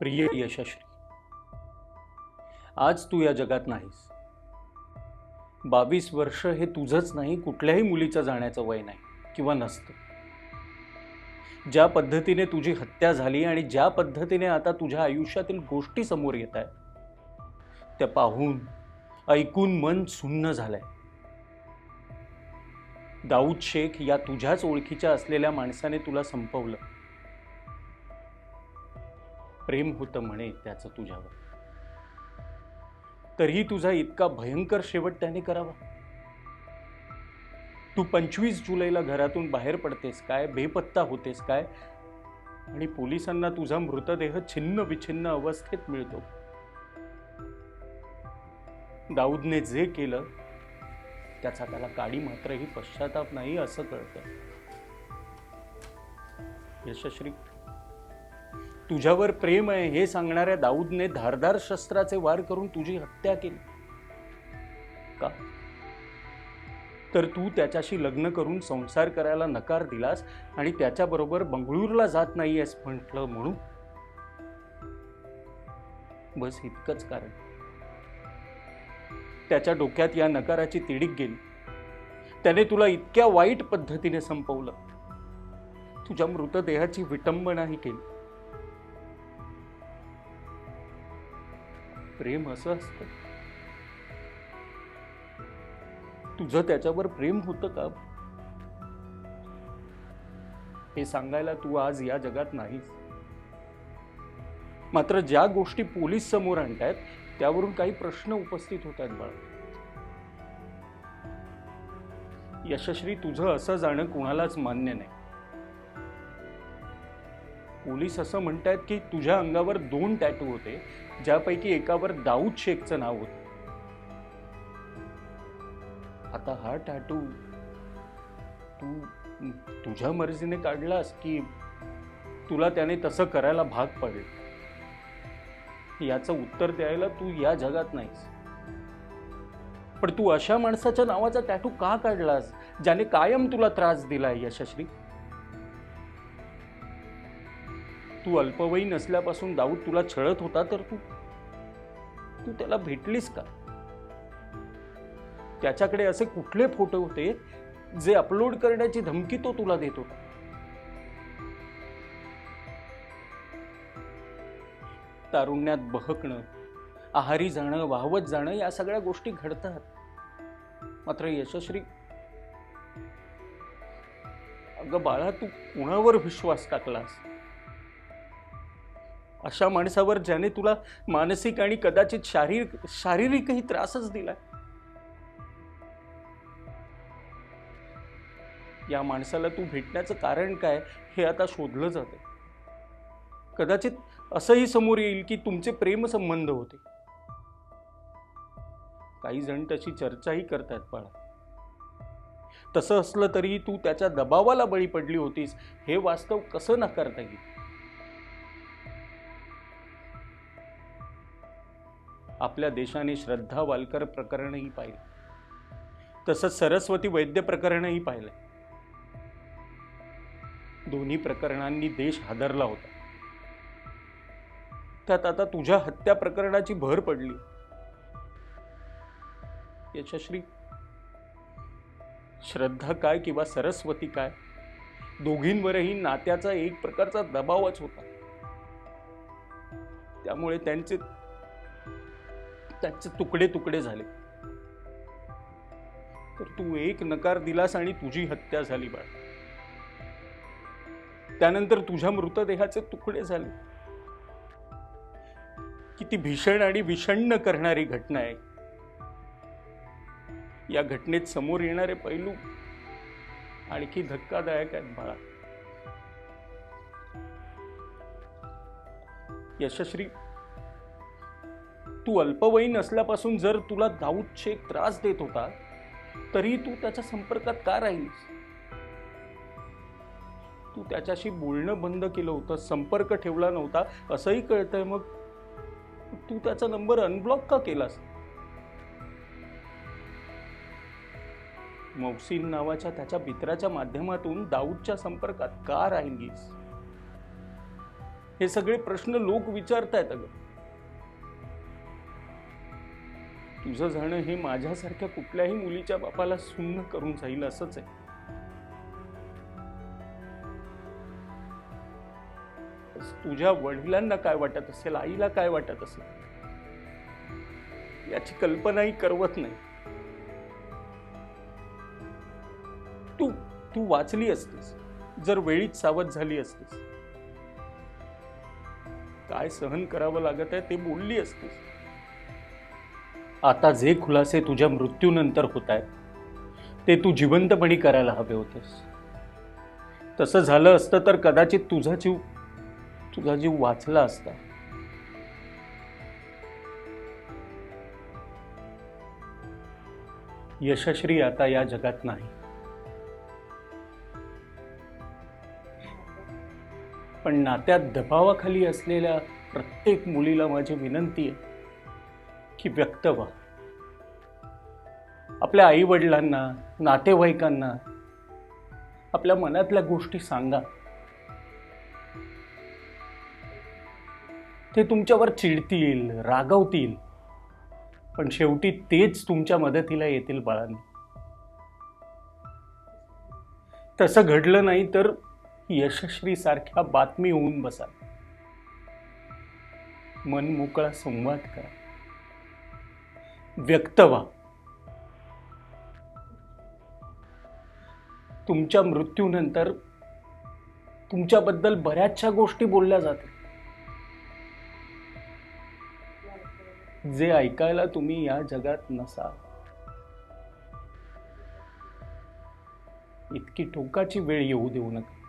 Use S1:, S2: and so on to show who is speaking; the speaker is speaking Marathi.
S1: प्रिय यशस्वी आज तू या जगात नाहीस. बावीस वर्ष हे तुझंच नाही कुठल्याही मुलीचं जाण्याचं वय नाही किंवा नसतं. ज्या पद्धतीने तुझी हत्या झाली आणि ज्या पद्धतीने आता तुझ्या आयुष्यातील गोष्टी समोर येत आहेत त्या पाहून ऐकून मन सुन्न झालंय. दाऊद शेख या तुझ्याच ओळखीच्या असलेल्या माणसाने तुला संपवलं. प्रेम होतं म्हणे त्याचं तुझ्यावर. तरीही तुझा इतका भयंकर शेवट त्याने करावा. तू पंचवीस जुलैला घरातून बाहेर पडतेस काय? बेपत्ता होतेस काय? आणि पोलिसांना तुझा मृतदेह छिन्न विछिन्न अवस्थेत मिळतो. दाऊदने जे केलं त्याचा त्याला काडी मात्रही पश्चाताप नाही असं कळतं. यशश्री तुझ्यावर प्रेम आहे हे सांगणाऱ्या दाऊदने धारदार शस्त्राचे वार करून तुझी हत्या केली. का? तर तू त्याच्याशी लग्न करून संसार करायला नकार दिलास आणि त्याच्याबरोबर बंगळूरला जात नाहीयेस म्हटलं म्हणून? बस इतकंच कारण. त्याच्या डोक्यात या नकाराची तिडीक गेली. त्याने तुला इतक्या वाईट पद्धतीने संपवलं. तुझ्या मृतदेहाची विटंबनाही केली. प्रेम असं असतं. तुझं त्याच्यावर प्रेम होतं का? हे सांगायला तू आज या जगात नाहीस. मात्र ज्या गोष्टी पोलीस समोर आणतायत त्यावरून काही प्रश्न उपस्थित होत आहेत बाळा. यशस्वी तुझं असं जाणं कुणालाच मान्य नाही. पोलीस असं म्हणतायत की तुझ्या अंगावर दोन टॅटू होते ज्यापैकी एकावर दाऊद शेखचं नाव होतं. आता हा टॅटू तू तुझ्या मर्जीने काढलास की तुला त्याने तसं करायला भाग पडेल? याचं उत्तर द्यायला तू या जगात नाहीस. पण तू अशा माणसाच्या नावाचा टॅटू का काढलास ज्याने कायम तुला त्रास दिलाय यशस्वी तू अल्पवयीन असल्यापासून दाऊद तुला छळत होता तर तू तू त्याला भेटलीस का? त्याच्याकडे असे कुठले फोटो होते जे अपलोड करण्याची धमकी तो तुला देत होता? तारुण्यात बहकणं आहारी जाणं वाहवत जाणं या सगळ्या गोष्टी घडतात. मात्र यशस्वी अगं बाळा तू कुणावर विश्वास टाकलास? अशा माणसावर ज्याने तुला मानसिक आणि कदाचित शारीरिक शारीरिकही त्रासच दिलाय. या माणसाला तू भेटण्याचं कारण काय हे आता शोधलं जाते कदाचित असंही समोर येईल की तुमचे प्रेमसंबंध होते. काही जण तशी चर्चाही करतात बाळा. तसं असलं तरी तू त्याच्या दबावाला बळी पडली होतीस हे वास्तव कसं नाकारता येईल? आपल्या देशाने श्रद्धा वालकर प्रकरणही पाहिलं. तसंच सरस्वती वैद्य प्रकरणही पाहिलंय दोन्ही प्रकरणांनी देश हादरला होता. त्यात आता तुझ्या हत्या प्रकरणाची भर पडली. यशश्री श्रद्धा काय किंवा सरस्वती काय? दोघींवरही नात्याचा एक प्रकारचा दबावच होता. त्यामुळे त्यांचे त्याचे तुकडे तुकडे झाले. तर तू एक नकार दिलास आणि तुझी हत्या झाली बाळ. त्यानंतर तुझ्या मृतदेहाचे तुकडे झाले. किती भीषण आणि विषण्ण करणारी घटना आहे. या घटनेत समोर येणारे पैलू आणखी धक्कादायक आहेत बाळा. यशस्वी तू अल्पवयीन असल्यापासून जर तुला दाऊद शेख त्रास देत होता तरी तू त्याच्या संपर्कात का राहिलीस? तू त्याच्याशी बोलणं बंद केलं होतं संपर्क ठेवला नव्हता असंही कळतंय मग. तू त्याचा नंबर अनब्लॉक का केलास? मौसीन नावाच्या त्याच्या मित्राच्या माध्यमातून दाऊदच्या संपर्कात का राहिलीस? हे सगळे प्रश्न लोक विचारतायत अगं. तुझं जाणं हे माझ्यासारख्या कुठल्याही मुलीच्या बापाला सुन्न करून जाईल असंच आहे. तुझ्या वडिलांना काय वाटत असेल आईला काय वाटत असेल याची कल्पनाही करवत नाही. तू तू वाचली असतीस जर वेळीच सावध झाली असतीस काय सहन करावं लागत आहे ते बोलली असतीस. आता जे खुलासे तुझ्या मृत्यूनंतर होत आहेत ते तू जिवंतपणी करायला हवे होतेस. तसं झालं असतं तर कदाचित तुझा जीव तुझा जीव वाचला असता. यशश्री आता या जगात नाही. पण नात्यात दबावाखाली असलेल्या प्रत्येक मुलीला माझी विनंती आहे. की व्यक्त व्हा. आपल्या आई वडिलांना नातेवाईकांना आपल्या मनातल्या गोष्टी सांगा. ते तुमच्यावर चिडतील रागवतील पण शेवटी तेच तुमच्या मदतीला येतील बाळांनी. तसं घडलं नाही तर यशस्वी सारख्या बातमी होऊन बसा. मन मोकळा संवाद करा. व्यक्त व्हा तुमच्या मृत्यूनंतर तुमच्याबद्दल बऱ्याचशा गोष्टी बोलल्या जातात जे ऐकायला तुम्ही या जगात नसाल. इतकी टोकाची वेळ येऊ देऊ नका.